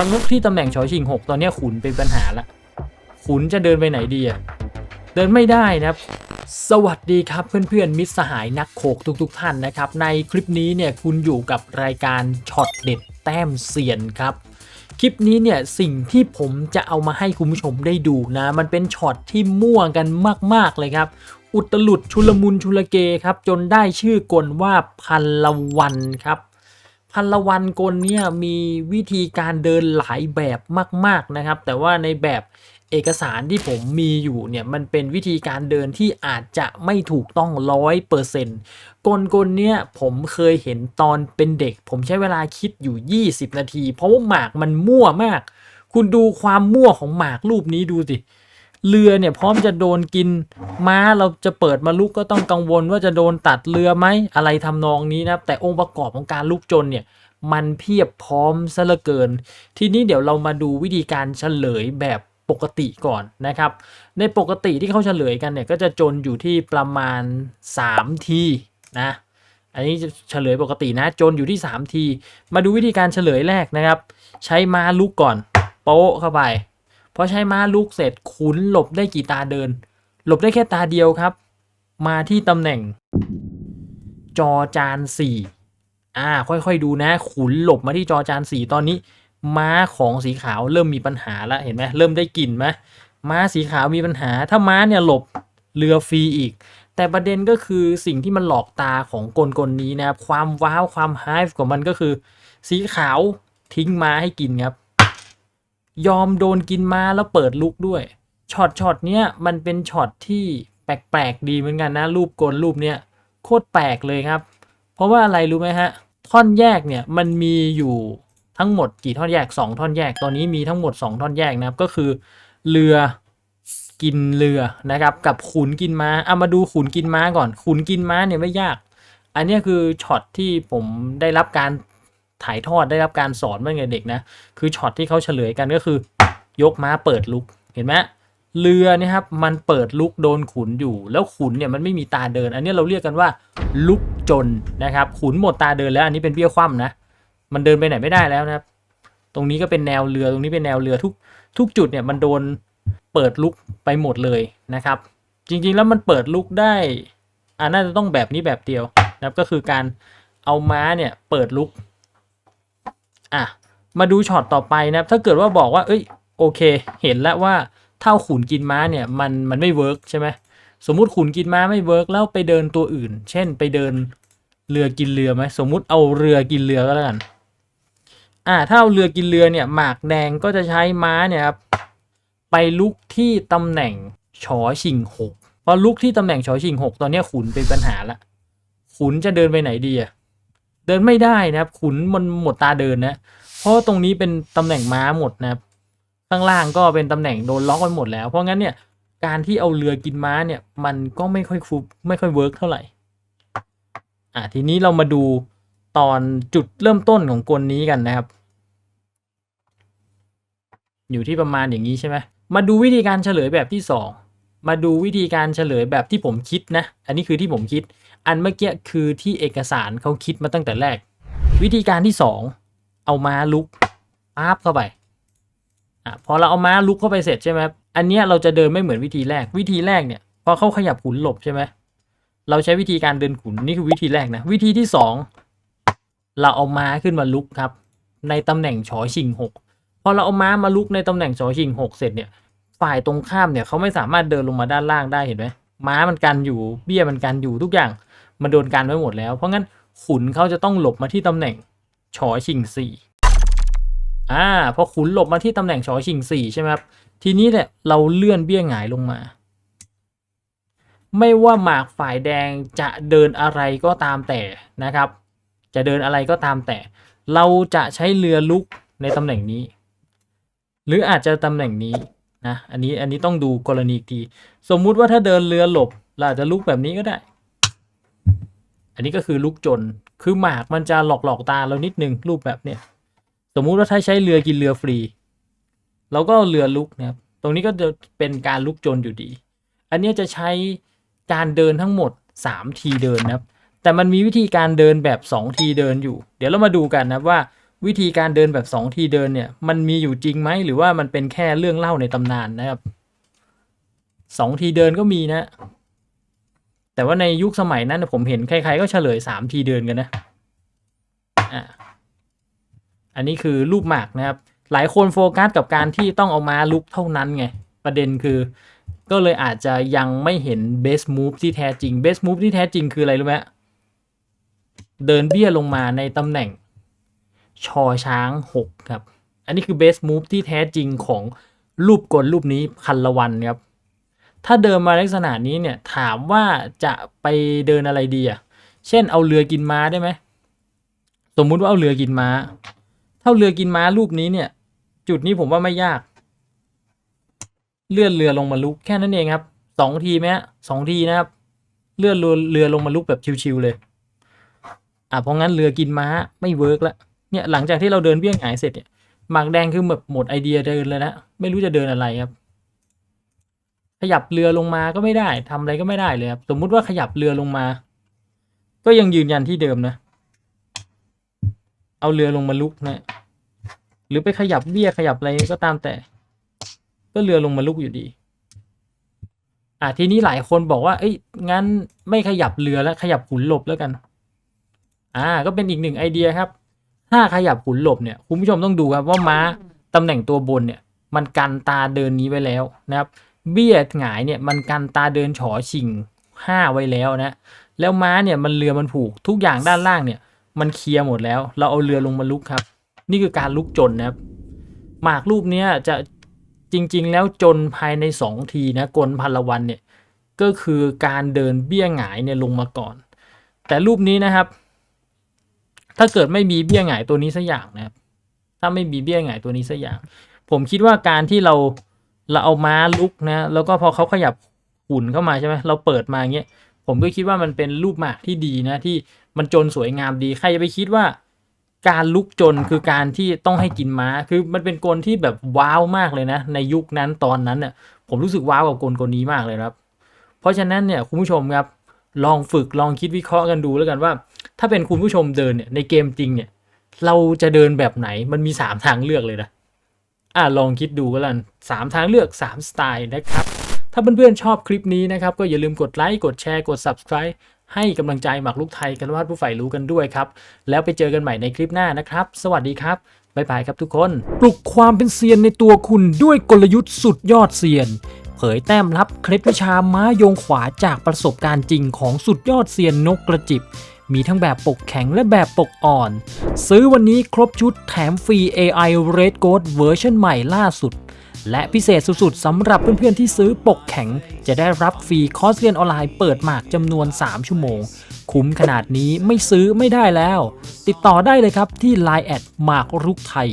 ทางลุกที่ตำแหน่งชอชิงหกตอนนี้ขุนเป็นปัญหาละ ขุนจะเดินไปไหนดีอะเดินไม่ได้นะครับ สวัสดีครับเพื่อนๆมิตรสหายนักโขกทุกๆ ท่านนะครับ ในคลิปนี้เนี่ยคุณอยู่กับรายการช็อตเด็ดแต้มเซียนครับคลิปนี้เนี่ยสิ่งที่ผมจะเอามาให้คุณผู้ชมได้ดูนะ มันเป็นช็อตที่มั่วกันมาก ๆ เลยครับ อุตลุดชุลมุนชุลเกครับ จนได้ชื่อกลว่าพันละวันครับ พันละวันกลเนี่ยมีวิธีการเดินหลายแบบมากๆนะครับ แต่ว่าในแบบเอกสารที่ผมมีอยู่เนี่ยมันเป็นวิธีการเดินที่อาจจะไม่ถูกต้องร้อยเปอร์เซ็นต์กลกลเนี่ยผมเคยเห็นตอนเป็นเด็ก ผมใช้เวลาคิดอยู่ 20 นาที เพราะว่าหมากมันมั่วมาก คุณดูความมั่วของหมากรูปนี้ดูสิเเรือเนี่ยพร้อมจะโดนกินม้าเราจะเปิดมาลุกก็ต้องกังวลว่าจะโดนตัดเรือไหมอะไรทำนองนี้นะครับแต่องค์ประกอบของการลุกจนเนี่ยมันเพียบพร้อมซะเหลือเกิน ทีนี้เดี๋ยวเรามาดูวิธีการเฉลยแบบปกติก่อนนะครับ ในปกติที่เขาเฉลยกันเนี่ยก็จะจนอยู่ที่ประมาณ 3 ทีนะ อันนี้เฉลยปกตินะจนอยู่ที่ 3 ที มาดูวิธีการเฉลยแรกนะครับ ใช้ม้าลุกก่อน โป๊ะเข้าไป พอใช้ม้าลุกเสร็จขุนหลบได้กี่ตาเดิน หลบได้แค่ตาเดียวครับ มาที่ตำแหน่ง จอจานสี่อ่าค่อยๆดูนะ ขุนหลบมาที่จอจานสี่ตอนนี้ ม้าของสีขาวเริ่มมีปัญหาแล้วเห็นไหมเริ่มได้กลิ่นไหมม้าสีขาวมีปัญหา ถ้าม้าเนี่ยหลบเรือฟรีอีก แต่ประเด็นก็คือสิ่งที่มันหลอกตาของกลกลนี้นะครับความว้าวความไฮฟ์ของมันก็คือ สีขาวทิ้งม้าให้กินครับ ยอมโดนกินม้าแล้วเปิดลุกด้วยช็อตช็อตเนี้ยมันเป็นช็อตที่แปลกๆดีเหมือนกันนะ รูปกลรูปเนี้ยโคตรแปลกเลยครับ เพราะว่าอะไรรู้ไหมฮะ ท่อนแยกเนี่ยมันมีอยู่ทั้งหมดกี่ท่อนแยก 2 ท่อนแยก ตอนนี้มีทั้งหมด 2 ท่อนแยกนะครับ ก็คือเรือกินเรือนะครับ กับขุนกินม้าเอามาดูขุนกินม้าก่อนขุนกินม้าเนี่ยไม่ยาก อันนี้คือช็อตที่ผมได้รับการ ถ่ายทอดได้รับการสอนเมื่อไงเด็กนะ คือช็อตที่เขาเฉลยกันก็คือ ยกม้าเปิดลุกเห็นไหมเรือเนี่ยครับมันเปิดลุกโดนขุนอยู่ แล้วขุนเนี่ยมันไม่มีตาเดิน อันนี้เราเรียกกันว่าลุกจนนะครับ ขุนหมดตาเดินแล้วอันนี้เป็นเบี้ยคว่ำนะ มันเดินไปไหนไม่ได้แล้วนะครับ ตรงนี้ก็เป็นแนวเรือตรงนี้เป็นแนวเรือทุกทุกจุดเนี่ยมันโดนเปิดลุกไปหมดเลยนะครับ จริงๆแล้วมันเปิดลุกได้อ่าน่าจะต้องแบบนี้แบบเดียวนะครับก็คือการเอาม้าเนี่ยเปิดลุก อะมาดูช็อตต่อไปนะครับถ้าเกิดว่าบอกว่า เอ้ยโอเค เห็นแล้วว่าเท่าขุนกินม้าเนี่ยมันมันไม่เวิร์กใช่ไหมสมมติขุนกินม้าไม่เวิร์กแล้วไปเดินตัวอื่น เช่นไปเดินเรือกินเรือไหมสมมุติเอาเรือกินเรือก็แล้วกัน อ่าถ้าเอาเรือกินเรือเนี่ยหมากแดงก็จะใช้ม้าเนี่ยครับไปลุกที่ตำแหน่งชอชิงหกพอลุกที่ตำแหน่งชอชิงหกตอนนี้ขุนเป็นปัญหาละขุนจะเดินไปไหนดีอะ เดินไม่ได้นะครับ ขุนมันหมดตาเดินนะ เพราะตรงนี้เป็นตำแหน่งม้าหมดนะครับ ข้างล่างก็เป็นตำแหน่งโดนล็อกไปหมดแล้ว เพราะงั้นเนี่ยการที่เอาเรือกินม้าเนี่ย มันก็ไม่ค่อยฟุบไม่ค่อยเวิร์กเท่าไหร่อะทีนี้เรามาดูตอนจุดเริ่มต้นของกลนี้กันนะครับ อยู่ที่ประมาณอย่างนี้ใช่ไหมมาดูวิธีการเฉลยแบบที่สองมาดูวิธีการเฉลยแบบที่ผมคิดนะ อันนี้คือที่ผมคิด อันเมื่อกี้คือที่เอกสารเขาคิดมาตั้งแต่แรก วิธีการที่สองเอาม้าลุกปั๊บเข้าไปอะพอเราเอาม้าลุกเข้าไปเสร็จใช่ไหมครับอันนี้เราจะเดินไม่เหมือนวิธีแรก วิธีแรกเนี่ยพอเขาขยับขุนหลบใช่ไหมเราใช้วิธีการเดินขุนนี่คือวิธีแรกนะวิธีที่สองเราเอาม้าขึ้นมาลุกครับ ในตำแหน่งชอชิงหกพอเราเอาม้ามาลุกในตำแหน่งชอชิงหกเสร็จเนี่ยฝ่ายตรงข้ามเนี่ยเขาไม่สามารถเดินลงมาด้านล่างได้เห็นไหมม้ามันกันอยู่เบี้ยมันกันอยู่ทุกอย่าง มันโดนกันไว้หมดแล้ว เพราะงั้นขุนเขาจะต้องหลบมาที่ตำแหน่งชอชิงสี่อ่าพอขุนหลบมาที่ตำแหน่งชอชิงสี่ใช่ไหมครับทีนี้เนี่ยเราเลื่อนเบี้ยหงายลงมา ไม่ว่าหมากฝ่ายแดงจะเดินอะไรก็ตามแต่นะครับ จะเดินอะไรก็ตามแต่ เราจะใช้เรือลุกในตำแหน่งนี้ หรืออาจจะตำแหน่งนี้นะอันนี้อันนี้ต้องดูกรณีอีกทีสมมุติว่าถ้าเดินเรือหลบเราอาจจะลุกแบบนี้ก็ได้ อันนี้ก็คือลุกจน คือหมากมันจะหลอกหลอกตาเรานิดนึงรูปแบบเนี้ยสมมุติว่าถ้าใช้เรือกินเรือฟรี เราก็เรือลุกนะครับ ตรงนี้ก็จะเป็นการลุกจนอยู่ดี อันเนี้ยจะใช้การเดินทั้งหมด 3 ทีเดินนะครับ แต่มันมีวิธีการเดินแบบ 2 ทีเดินอยู่ เดี๋ยวเรามาดูกันนะว่าวิธีการเดินแบบสองทีเดินเนี่ย มันมีอยู่จริงไหมหรือว่ามันเป็นแค่เรื่องเล่าในตำนานนะครับสองทีเดินก็มีนะ แต่ว่าในยุคสมัยนั้นผมเห็นใครๆก็เฉลยสามทีเดินกันนะอะอันนี้คือรูปหมากนะครับ หลายคนโฟกัสกับการที่ต้องเอามาลุกเท่านั้นไง ประเด็นคือก็เลยอาจจะยังไม่เห็นเบสมูฟที่แท้จริงเบสมูฟที่แท้จริงคืออะไรรู้ไหมเดินเบี้ยลงมาในตำแหน่งชอช้าง 6 ครับ อันนี้คือเบสมูฟที่แท้จริงของรูปกลรูปนี้คันละวันครับ ถ้าเดินมาลักษณะนี้เนี่ยถามว่าจะไปเดินอะไรดีอะ เช่นเอาเรือกินม้าได้ไหม สมมุติว่าเอาเรือกินม้าถ้าเรือกินม้ารูปนี้เนี่ย จุดนี้ผมว่าไม่ยาก เลื่อนเรือลงมาลุกแค่นั้นเองครับสองทีไหมสองทีนะครับ เลื่อนเรือเรือลงมาลุกแบบชิวๆเลย อะเพราะงั้นเรือกินม้าไม่เวิร์กละเนี่ยหลังจากที่เราเดินเบี้ยงหายเสร็จเนี่ยหมากแดงคือแบบหมดไอเดียเดินเลยนะไม่รู้จะเดินอะไรครับ ขยับเรือลงมาก็ไม่ได้ทำอะไรก็ไม่ได้เลยครับ สมมุติว่าขยับเรือลงมา ก็ยังยืนยันที่เดิมนะ เอาเรือลงมาลุกนะ หรือไปขยับเบี้ยขยับอะไรก็ตามแต่ ก็เรือลงมาลุกอยู่ดี อะทีนี้หลายคนบอกว่า เอ้ยงั้นไม่ขยับเรือแล้ว ขยับขุนหลบแล้วกัน อ่า ก็เป็นอีกหนึ่งไอเดียครับ ถ้าขยับขุนหลบเนี่ยคุณผู้ชมต้องดูครับว่าม้าตำแหน่งตัวบนเนี่ย มันกันตาเดินนี้ไว้แล้วนะครับ เบี้ยหงายเนี่ยมันกันตาเดินฉอชิงห้าไว้แล้วนะ แล้วม้าเนี่ยมันเรือมันผูกทุกอย่างด้านล่างเนี่ย มันเคลียร์หมดแล้ว เราเอาเรือลงมาลุกครับ นี่คือการลุกจนนะครับหมากรูปเนี้ยจะจริงๆ แล้วจนภายในสองทีนะกลพันละวันเนี่ยก็คือการเดินเบี้ยหงายเนี่ยลงมาก่อน แต่รูปนี้นะครับ ถ้าเกิดไม่มีเบี้ยหงายตัวนี้สักอย่างนะครับถ้าไม่มีเบี้ยหงายตัวนี้สักอย่าง ผมคิดว่าการที่เรา เราเอาม้าลุกนะ แล้วก็พอเขาขยับหุ่นเข้ามาใช่ไหมเราเปิดมาอย่างเงี้ยผมก็คิดว่ามันเป็นรูปหมากที่ดีนะที่มันจนสวยงามดีใครจะไปคิดว่า การลุกจนคือการที่ต้องให้กินม้า คือมันเป็นกลที่แบบว้าวมากเลยนะ ในยุคนั้นตอนนั้นเนี่ยผมรู้สึกว้าวกับกลกลนี้มากเลยครับ เพราะฉะนั้นเนี่ยคุณผู้ชมครับลองฝึกลองคิดวิเคราะห์กันดูแล้วกันว่า ถ้าเป็นคุณผู้ชมเดินเนี่ยในเกมจริงเนี่ยเราจะเดินแบบไหนมันมี 3 ทางเลือกเลยนะ อะลองคิดดูก็แล้วกันสามทางเลือก 3 สไตล์นะครับ ถ้าเพื่อนๆชอบคลิปนี้นะครับ ก็อย่าลืมกดไลค์กดแชร์กด subscribe ให้กำลังใจหมักลูกไทยกันวาดผู้ใฝ่รู้กันด้วยครับ แล้วไปเจอกันใหม่ในคลิปหน้านะครับ สวัสดีครับบ๊ายบายครับทุกคน ปลุกความเป็นเซียนในตัวคุณด้วยกลยุทธ์สุดยอดเซียน เผยแต้มลับเคล็ดวิชาม้าโยงขวาจากประสบการณ์จริงของสุดยอดเซียนนกกระจิบ มีทั้งแบบปกแข็งและแบบปกอ่อน ซื้อวันนี้ครบชุดแถมฟรี AI Red Gold เวอร์ชันใหม่ล่าสุด และพิเศษสุดๆสำหรับเพื่อนๆที่ซื้อปกแข็ง จะได้รับฟรีคอร์สเรียนออนไลน์เปิดหมากจำนวน 3 ชั่วโมง คุ้มขนาดนี้ไม่ซื้อไม่ได้แล้ว ติดต่อได้เลยครับที่ Line แอดหมากรุกไทย